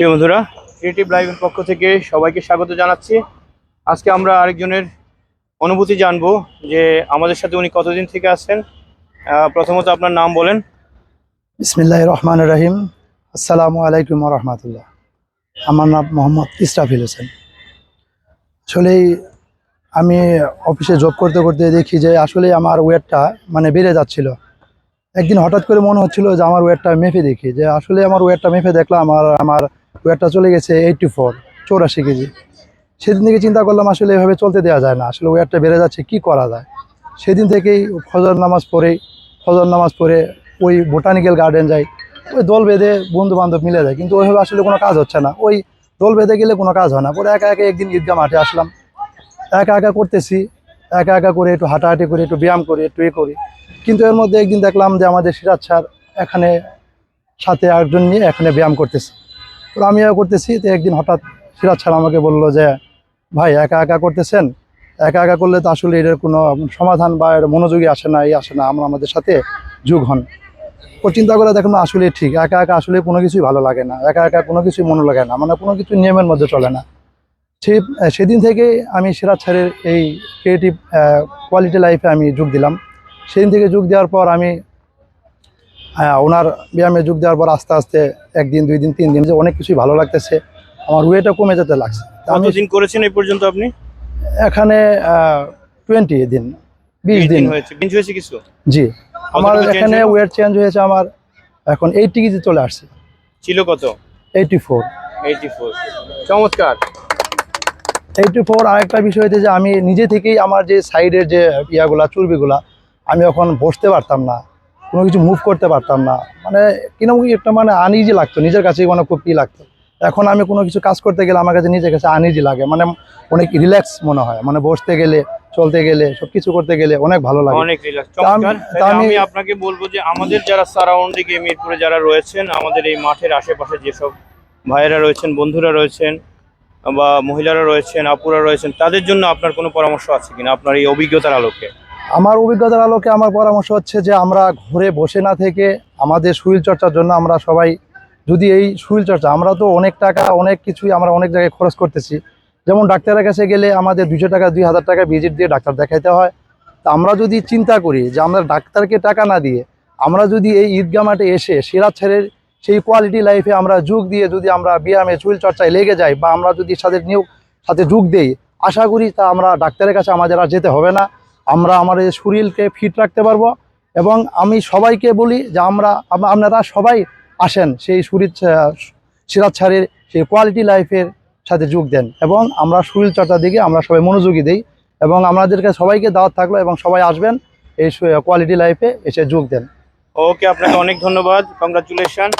প্রিয় বন্ধুরা? ক্রিয়েটিভ লাইভের পক্ষ থেকে সবাইকে স্বাগত জানাচ্ছি। আজকে আমরা আরেকজনের অনুভূতি জানব যে আমাদের সাথে উনি কতদিন থেকে আছেন। প্রথমত আপনার নাম বলেন। বিসমিল্লাহ রহমান রহিম। আসসালামু আলাইকুম রহমতুল্লাহ। আমার নাম মোহাম্মদ ইসরাফিল হোসেন। আসলে আমি অফিসে জব করতে করতে দেখি যে আসলে আমার ওয়েটটা মানে বেড়ে যাচ্ছিল। একদিন হঠাৎ করে মনে হচ্ছিল যে আমার ওয়েটটা মেপে দেখি, যে আসলে আমার ওয়েটটা মেপে দেখলাম আর আমার ওয়েটটা চলে গেছে এইটটি ফোর চৌরাশি কেজি। সেদিন থেকে চিন্তা করলাম আসলে এভাবে চলতে দেওয়া যায় না। আসলে ওয়েটটা বেড়ে যাচ্ছে, কি করা যায়? সেদিন থেকেই ফজর নামাজ পড়ে, ফজর নামাজ পড়ে ওই বোটানিক্যাল গার্ডেন যাই, ওই দল বেঁধে বন্ধু বান্ধব মিলে যায়। কিন্তু ওইভাবে আসলে কোনো কাজ হচ্ছে না। ওই দল বেঁধে গেলে কোনো কাজ হয় না। পরে একা একা একদিন ঈদগাহ মাঠে আসলাম। একা একা করতেছি, একা একা করে একটু হাঁটাহাঁটি করে, একটু ব্যায়াম করি, একটু এ করি। কিন্তু এর মধ্যে একদিন দেখলাম যে আমাদের সিরাজ স্যার এখানে সাথে একজন নিয়ে এখানে ব্যায়াম করতেছে। তো আমিও করতেছি, তো একদিন হঠাৎ সিরাজ স্যার আমাকে বলল যে, ভাই, একা একা করতেছেন? একা একা করলে তো আসলে এটার কোনো সমাধান বা এর মনোযোগী আসে না এই আসে না, আমরা আমাদের সাথে যোগ হন। ও চিন্তা করে দেখুন আসলে ঠিক, একা একা আসলে কোনো কিছুই ভালো লাগে না, একা একা কোনো কিছুই মনে লাগে না মানে কোনো কিছু নিয়মের মধ্যে চলে না। সে, সেদিন থেকে আমি সিরাজ স্যারের এই ক্রিয়েটিভ কোয়ালিটি লাইফে আমি যোগ দিলাম। সেদিন থেকে যোগ দেওয়ার পর আমি ওনার ব্যায়ামে যোগ দেওয়ার পর আস্তে আস্তে একদিন দুই দিন তিন দিন যে অনেক কিছুই ভালো লাগতেছে। আমার ওয়েটও কমে যেতে লাগছে। আমি কতদিন করেছেন এই পর্যন্ত আপনি? এখানে টোয়েন্টি দিন বিশ দিন। হয়েছে কিছু? জি। আমার এখানে ওয়েট চেঞ্জ হয়েছে আমার এখন এইটটি কেজি চলে আসছে। ছিল কত? এইটটি ফোর এইটি ফোর চমৎকার। এইটটি ফোর আরেকটা বিষয় হচ্ছে যে আমি নিজে থেকেই আমার যে সাইডের যে ইয়াগুলা চর্বিগুলা আমি এখন বসতে পারতাম না। কোনো কিছু মুভ করতে পারতাম না। মানে কীরকম কি একটা মানে আনইজি লাগতো নিজের কাছেই মানে খুব ই লাগতো। এখন আমি কোনো কিছু কাজ করতে গেলে আমার কাছে নিজের কাছে আনইজি লাগে। মানে অনেক রিল্যাক্স মনে হয়। মানে বসতে গেলে চলতে গেলে সব কিছু করতে গেলে অনেক ভালো লাগে। অনেক রিল্যাক্স আমি- আপনাকে বলব যে আমাদের যারা সারাউন্ডিং এ মিরপুরে যারা রয়েছেন আমাদের এই মাঠের আশেপাশে যেসব ভাইয়েরা রয়েছেন বন্ধুরা রয়েছেন বা মহিলারা রয়েছেন আপুরা রয়েছেন তাদের জন্য আপনার কোনো পরামর্শ আছে কিনা? আপনার এই অভিজ্ঞতার আলোকে। আমার অভিজ্ঞতার আলোকে আমার পরামর্শ হচ্ছে যে আমরা ঘরে বসে না থেকে আমাদের শরীর চর্চার জন্য আমরা সবাই যদি এই শরীর চর্চা, আমরা তো অনেক টাকা, অনেক কিছুই আমরা অনেক জায়গায় খরচ করতেছি। যেমন ডাক্তারের কাছে গেলে আমাদের দুশো টাকা, দুই হাজার টাকা ভিজিট দিয়ে ডাক্তার দেখাইতে হয়। তা আমরা যদি চিন্তা করি যে আমরা ডাক্তারকে টাকা না দিয়ে আমরা যদি এই ঈদগা মাঠে এসে সেরা ছেড়ের সেই কোয়ালিটি লাইফে আমরা যোগ দিয়ে যদি আমরা ব্যায়ামে, শরীর চর্চায় লেগে যাই বা আমরা যদি সাথে নিয়োগ, সাথে যোগ দেই, আশা করি তা আমরা ডাক্তারের কাছে আমাদের আর যেতে হবে না। আমরা আমাদের শরীরকে ফিট রাখতে পারব এবং আমি সবাইকে বলি যে আমরা, আপনারা সবাই আসেন সেই শরীর ছা- সিরাজ ছাড়ের সেই কোয়ালিটি লাইফের সাথে যোগ দেন এবং আমরা শরীর চর্চার দিকে আমরা সবাই মনোযোগী দিই এবং আমাদেরকে সবাইকে দাওয়াত থাকল এবং সবাই আসবেন এই কোয়ালিটি লাইফে এসে যোগ দেন। ওকে আপনাকে অনেক ধন্যবাদ। কংগ্রাচুলেশন